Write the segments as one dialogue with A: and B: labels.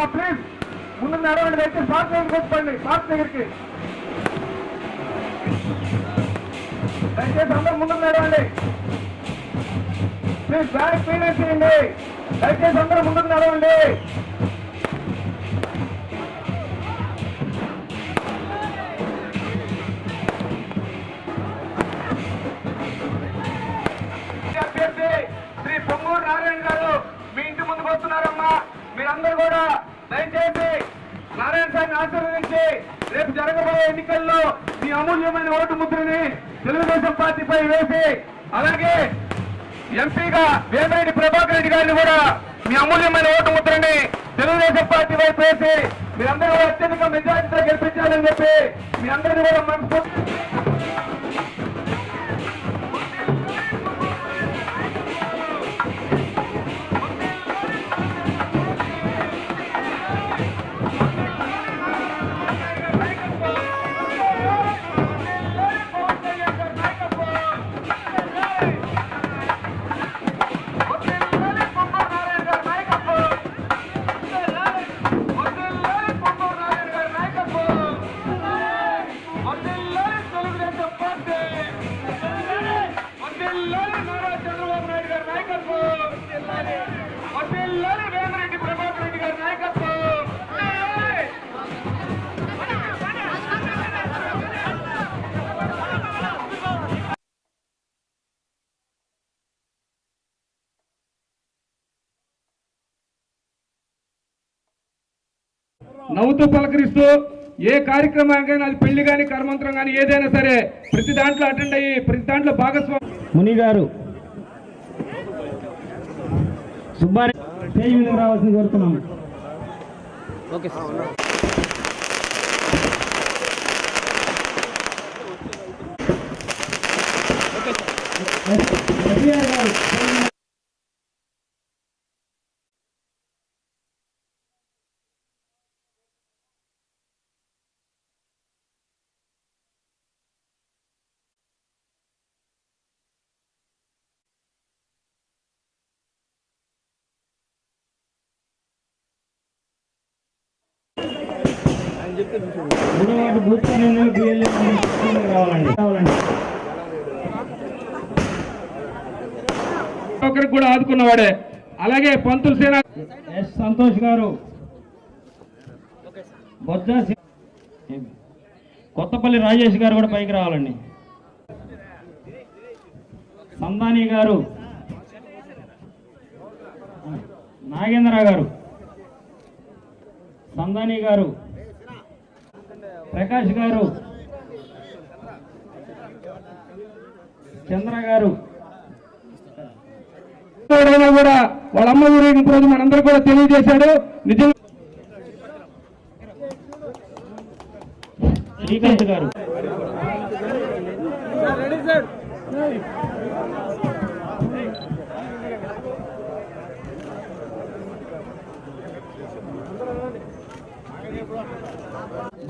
A: నడవండి అమ్మా ప్లీజ్. ముందు నడవండి దయచేసి పార్క్ దగ్గరికి వచ్చి పార్క్ దగ్గరికి. దయచేసి అందరూ ముందు నడవండి. ప్లీజ్ బ్యాగ్ క్లీన్ చేయండి. దయచేసి అందరూ ముందుకు నడవండి. ఆశీర్వదించి రేపు జరగబోయే ఎన్నికల్లో మీ అమూల్యమైన ఓటు ముద్రని తెలుగుదేశం పార్టీపై వేసి అలాగే ఎంపీగా వేమిరెడ్డి ప్రభాకర్ రెడ్డి గారిని కూడా మీ అమూల్యమైన ఓటు ముద్రని తెలుగుదేశం పార్టీ వైపు వేసి మీరందరూ అత్యధిక మెజారిటీతో గెలిపించాలని చెప్పి మీ అందరినీ కూడా మనస్ఫూర్తి నవ్వుతూ పలకరిస్తూ ఏ కార్యక్రమానికైనా అది పెళ్ళి కానీ కర్మంత్రం కానీ ఏదైనా సరే ప్రతి దాంట్లో అటెండ్ అయ్యి ప్రతి దాంట్లో భాగస్వామి
B: ముని గారు. సుబ్బారెడ్డి రావాల్సింది కోరుతున్నాం గారు మూడో వార్డు బూత్ కన్వీనర్ బిఎల్ఏ రావాలండి రావాలండి
A: ఒకరికి కూడా ఆదుకున్నవాడే. అలాగే పంతులు సేన
B: ఎస్ సంతోష్ గారు. బొజ్జ సి- కొత్తపల్లి రాజేష్ గారు కూడా పైకి రావాలండి. సందాని గారు. నాగేంద్ర గారు. సందాని గారు. ప్రకాష్ గారు. చంద్ర గారు.
A: కూడా వాళ్ళ అమ్మ ఊరేగింపు రోజు మనందరూ కూడా తెలియజేశాడు. నిజంగా
B: శ్రీకాంత్ గారు.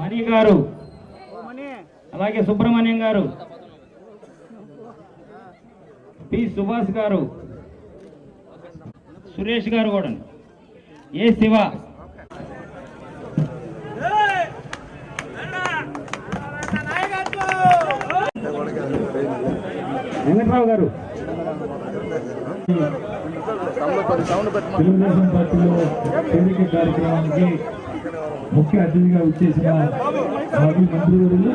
B: మణి గారు. అలాగే సుబ్రహ్మణ్యం గారు. పి సుభాష్ గారు. సురేష్ గారు కూడా. ఏ శివ? వెంకట్రావు గారు.
C: తెలుగుదేశం పార్టీలో ఎన్నిక కార్యక్రమానికి ముఖ్య అతిథిగా వచ్చేసిన మాజీ మంత్రివర్యులు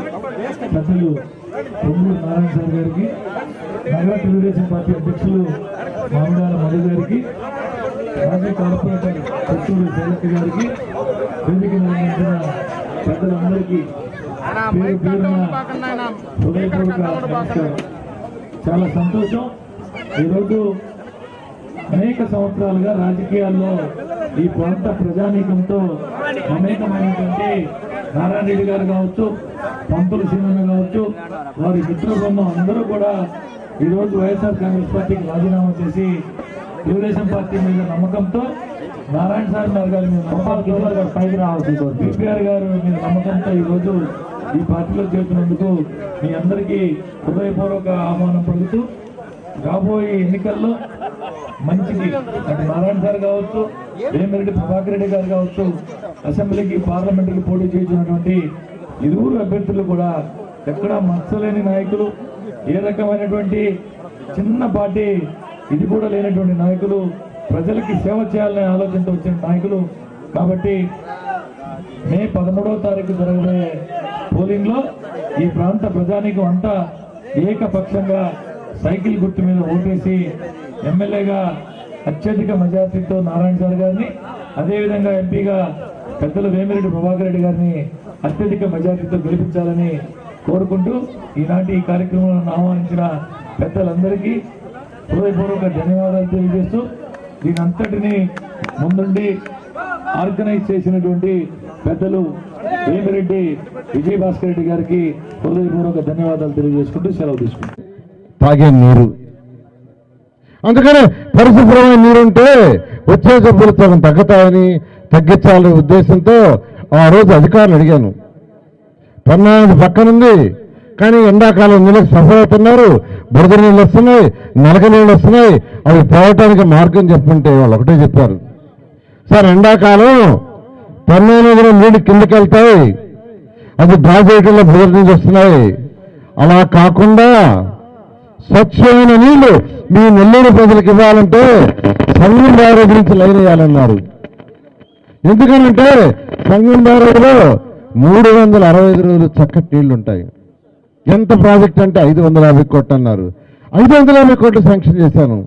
C: పెద్దలు పొంగూరు నారాయణ సార్ గారికి నగర తెలుగుదేశం పార్టీ అధ్యక్షులు మామిడాల మధు గారికి మాజీ కార్పొరేటర్ పుత్తూరు శైలక్క గారికి వేదిక నిర్వహించిన పెద్దలందరికీ పేరు పేరున హృదయపూర్వక నమస్కారం. చాలా సంతోషం. ఈరోజు అనేక సంవత్సరాలుగా రాజకీయాల్లో ఈ ప్రాంత ప్రజానీకంతో మమేకమైనటువంటి నారాయణ రెడ్డి గారు కావచ్చు పంతుల సీనన్న కావచ్చు వారి మిత్ర బృందం అందరూ కూడా ఈరోజు వైఎస్ఆర్ కాంగ్రెస్ పార్టీకి రాజీనామా చేసి తెలుగుదేశం పార్టీ మీద నమ్మకంతో నారాయణ సార్ గారి గారి మీద నమ్మకంతో పైకి రావాల్సింది. కేసీఆర్ గారు మీద నమ్మకంతో ఈరోజు ఈ పార్టీలో చేసినందుకు మీ అందరికీ హృదయపూర్వక ఆహ్వానం పడుతూ రాబోయే ఎన్నికల్లో మంచిది. అటు నారాయణ సార్ కావచ్చు వేమిరెడ్డి ప్రభాకర్ రెడ్డి గారు కావచ్చు అసెంబ్లీకి పార్లమెంట్కి పోటీ చేసినటువంటి ఇరువురు అభ్యర్థులు కూడా ఎక్కడా మచ్చలేని నాయకులు ఏ రకమైనటువంటి చిన్న పార్టీ ఇది కూడా లేనటువంటి నాయకులు ప్రజలకి సేవ చేయాలనే ఆలోచనతో వచ్చిన నాయకులు. కాబట్టి మే పదమూడవ తారీఖు జరగబోయే పోలింగ్లో ఈ ప్రాంత ప్రజానీకం అంతా ఏకపక్షంగా సైకిల్ గుర్తు మీద ఓటేసి ఎమ్మెల్యేగా అత్యధిక మెజార్టీతో నారాయణ సార్ గారిని అదేవిధంగా ఎంపీగా పెద్దలు వేమిరెడ్డి ప్రభాకర్ రెడ్డి గారిని అత్యధిక మెజార్టీతో గెలిపించాలని కోరుకుంటూ ఈనాటి ఈ కార్యక్రమాలను ఆహ్వానించిన పెద్దలందరికీ హృదయపూర్వక ధన్యవాదాలు తెలియజేస్తూ దీని అంతటిని ముందుండి ఆర్గనైజ్ చేసినటువంటి పెద్దలు వేమిరెడ్డి విజయభాస్కర్ రెడ్డి గారికి హృదయపూర్వక ధన్యవాదాలు తెలియజేసుకుంటూ సెలవు తీసుకుంటాం
D: తాగే నీరు అందుకని పరిశుభ్రమైన నీరుంటే వచ్చే జబ్బులు సగం తగ్గుతాయని తగ్గించాలనే ఉద్దేశంతో ఆ రోజు అధికారులు అడిగాను. పన్నాది పక్కనుంది కానీ ఎండాకాలం నీళ్ళకి సఫలవుతున్నారు అవుతున్నారు బురద నీళ్ళు వస్తున్నాయి నలక నీళ్ళు వస్తున్నాయి అవి పోవటానికి మార్గం చెప్పుంటే వాళ్ళు ఒకటే చెప్పారు. సార్ ఎండాకాలం పన్నా నదిలో నీళ్ళు కిందకి వెళ్తాయి అది డ్రాజేట్లో బురద నుంచి వస్తున్నాయి. అలా కాకుండా స్వచ్ఛమైన నీళ్ళు మీ నెల్లూరు ప్రజలకు ఇవ్వాలంటే సంగం బ్యారేజ్ గురించి లైన్ వేయాలన్నారు. ఎందుకనంటే సంగం బ్యారేజ్లో మూడు వందల అరవై ఐదు రోజులు చక్కటి నీళ్ళు ఉంటాయి ఎంత ప్రాజెక్ట్ అంటే ఐదు వందల యాభై కోట్లు అన్నారు. ఐదు వందల యాభై కోట్లు శాంక్షన్ చేశాను.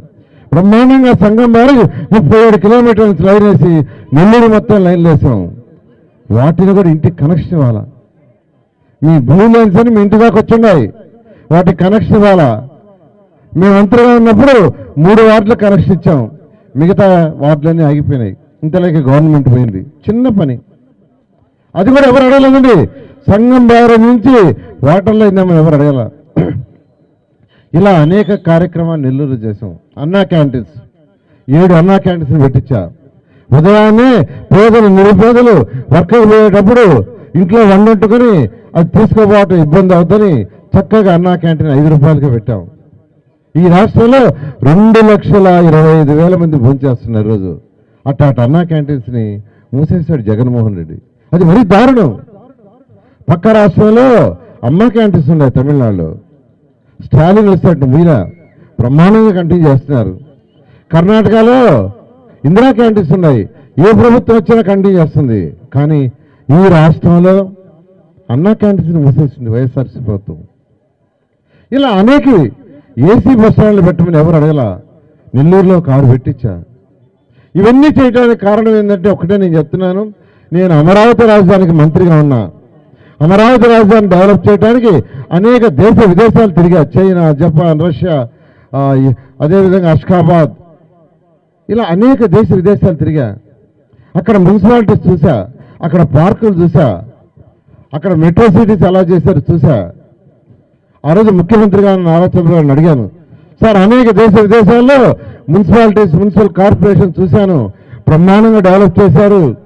D: బ్రహ్మాండంగా సంఘం బారి ముప్పై ఏడు కిలోమీటర్ల నుంచి లైన్ వేసి నెల్లూరు మొత్తం లైన్లు వేసాం వాటిని కూడా ఇంటికి కనెక్షన్ ఇవ్వాలా? మీ బ్లూ లైన్స్ అని మీ ఇంటి దాకా వచ్చిన్నాయి. వాటికి కనెక్షన్ ఇవ్వాలా? మేము మంత్రిగా ఉన్నప్పుడు మూడు వార్డులు కనెక్షన్ ఇచ్చాం. మిగతా వార్డులన్నీ ఆగిపోయినాయి. ఇంతలోకి గవర్నమెంట్ పోయింది. చిన్న పని. అది కూడా ఎవరు అడగలేదండి? సంఘం బ్యారేజ్ నుంచి వాటర్లో ఇందామని ఎవరు అడగల? ఇలా అనేక కార్యక్రమాలు నెల్లూరు చేసాం అన్నా క్యాంటీన్స్. ఏడు అన్నా క్యాంటీన్స్ పెట్టించా. ఉదయాన్నే పేదలు నిరుపేదలు వర్కకు పోయేటప్పుడు ఇంట్లో వండుకొని అది తీసుకుపోవటం ఇబ్బంది అవుతుంది చక్కగా అన్నా క్యాంటీన్ ఐదు రూపాయలకి పెట్టాం. ఈ రాష్ట్రంలో రెండు లక్షల ఇరవై ఐదు వేల మంది భోంచేస్తున్నారు రోజు అట్ట అటు అన్నా క్యాంటీన్స్ని మూసేశాడు జగన్మోహన్ రెడ్డి. అది మరీ దారుణం. పక్క రాష్ట్రంలో అమ్మ క్యాంటీన్స్ ఉన్నాయి తమిళనాడులో. స్టాలిన్ వస్తాడు మీద బ్రహ్మాండంగా కంటిన్యూ చేస్తున్నారు. కర్ణాటకలో ఇందిరా క్యాంటీన్స్ ఉన్నాయి. ఏ ప్రభుత్వం వచ్చినా కంటిన్యూ చేస్తుంది. కానీ ఈ రాష్ట్రంలో అన్నా క్యాంటీన్స్ని మూసేసింది వైఎస్ఆర్సీ ప్రభుత్వం. ఇలా అనేక ఏసీ బస్ స్టాండ్లు పెట్టమని ఎవరు అడగలా? నెల్లూరులో కారు పెట్టించా. ఇవన్నీ చేయడానికి కారణం ఏంటంటే ఒకటే నేను చెప్తున్నాను. నేను అమరావతి రాజధానికి మంత్రిగా ఉన్నా. అమరావతి రాజధాని డెవలప్ చేయడానికి అనేక దేశ విదేశాలు తిరిగా. చైనా జపాన్ రష్యా అదేవిధంగా అష్కాబాద్. ఇలా అనేక దేశ విదేశాలు తిరిగా. అక్కడ మున్సిపాలిటీస్ చూసా. అక్కడ పార్కులు చూసా. అక్కడ మెట్రో సిటీస్ ఎలా చేశారు చూసా. ఆ రోజు ముఖ్యమంత్రిగా ఉన్న నారా చంద్రబాబు అడిగాను. సార్ అనేక దేశ విదేశాల్లో మున్సిపాలిటీస్ మున్సిపల్ కార్పొరేషన్ చూశాను. బ్రహ్మాండంగా డెవలప్ చేశారు.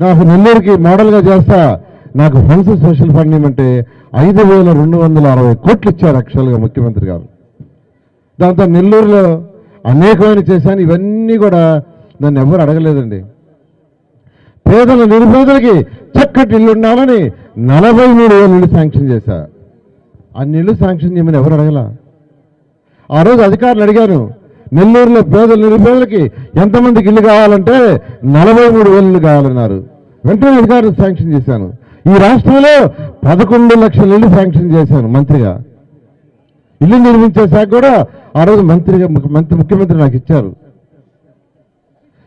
D: నాకు నెల్లూరుకి మోడల్గా చేస్తా. నాకు ఫండ్స్ సోషల్ ఫండ్ ఏమంటే ఐదు వేల రెండు వందల అరవై కోట్లు ఇచ్చారు యాక్చువల్గా ముఖ్యమంత్రి గారు. దాంతో నెల్లూరులో అనేకమైన చేశాను. ఇవన్నీ కూడా నన్ను ఎవరు అడగలేదండి. పేదల నిరుపేదలకి చక్కటి ఇల్లు ఉండాలని నలభై మూడు వేల ఇల్లు శాంక్షన్ చేశారు ఆ ఇల్లు శాంక్షన్ చేయమని ఎవరు అడగల? ఆ రోజు అధికారులు అడిగాను నెల్లూరులో పేదల నిరుపేదలకి ఎంతమందికి ఇల్లు కావాలంటే నలభై మూడు వేలు ఇల్లు కావాలన్నారు. వెంటనే అధికారులు శాంక్షన్ చేశాను ఈ రాష్ట్రంలో పదకొండు లక్షల ఇల్లు శాంక్షన్ చేశాను మంత్రిగా. ఇల్లు నిర్మించే శాఖ కూడా ఆ రోజు మంత్రిగా మంత్రి ముఖ్యమంత్రి నాకు ఇచ్చారు.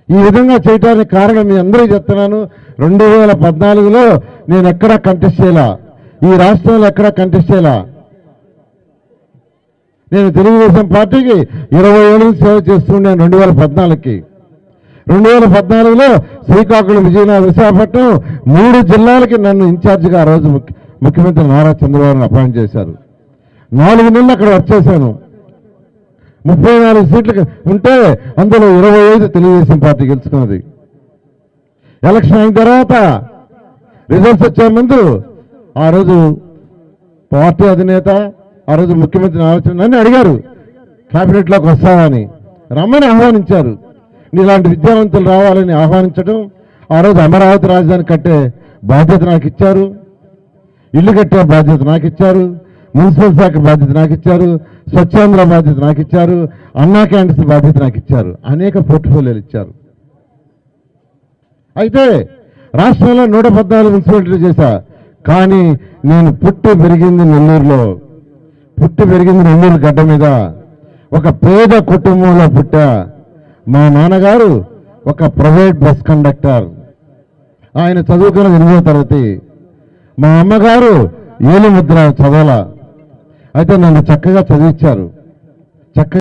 D: ఈ విధంగా చేయడానికి కారణం మీ అందరికీ చెప్తున్నాను. రెండు వేల పద్నాలుగులో నేను ఎక్కడా కంటెస్ట్ చేయలా. ఈ రాష్ట్రంలో ఎక్కడా కంటెస్ట్ చేయలా. నేను తెలుగుదేశం పార్టీకి ఇరవై ఏళ్ళు సేవ చేస్తున్నాను రెండు వేల పద్నాలుగుకి. రెండు వేల పద్నాలుగులో శ్రీకాకుళం విజయనగరం విశాఖపట్నం మూడు జిల్లాలకి నన్ను ఇన్ఛార్జిగా ఆ రోజు ముఖ్యమంత్రి నారా చంద్రబాబు అపాయింట్ చేశారు. నాలుగు నెలలు అక్కడ వచ్చేసాను ముప్పై నాలుగు సీట్లు ఉంటే అందులో ఇరవై ఐదు తెలుగుదేశం పార్టీ గెలుచుకున్నది. ఎలక్షన్ అయిన తర్వాత రిజల్ట్స్ వచ్చే ముందు ఆ రోజు పార్టీ అధినేత ఆ రోజు ముఖ్యమంత్రి ఆలోచన నన్ను అడిగారు క్యాబినెట్లోకి వస్తానని రమ్మని ఆహ్వానించారు. నీలాంటి విద్యావంతులు రావాలని ఆహ్వానించడం ఆ రోజు అమరావతి రాజధాని కట్టే బాధ్యత నాకు ఇచ్చారు ఇల్లు కట్టే బాధ్యత నాకు ఇచ్చారు మున్సిపల్ శాఖ బాధ్యత నాకు ఇచ్చారు స్వచ్ఛాంధ్ర బాధ్యత నాకు ఇచ్చారు అన్నా క్యాంటీన్స్ బాధ్యత నాకు ఇచ్చారు అనేక పోర్ట్ఫోలియోలు ఇచ్చారు. అయితే రాష్ట్రంలో నూట పద్నాలుగు మున్సిపాలిటీలు చేశా. కానీ నేను పుట్టి పెరిగింది నెల్లూరులో. పుట్టి పెరిగింది నెల్లూరు గడ్డ మీద. ఒక పేద కుటుంబంలో పుట్టా. మా నాన్నగారు ఒక ప్రైవేట్ బస్ కండక్టర్. ఆయన చదువుకున్న ఎనిమిదో తరగతి. మా అమ్మగారు ఏలు ముద్ర చదవాల. అయితే నన్ను చక్కగా చదివించారు చక్కగా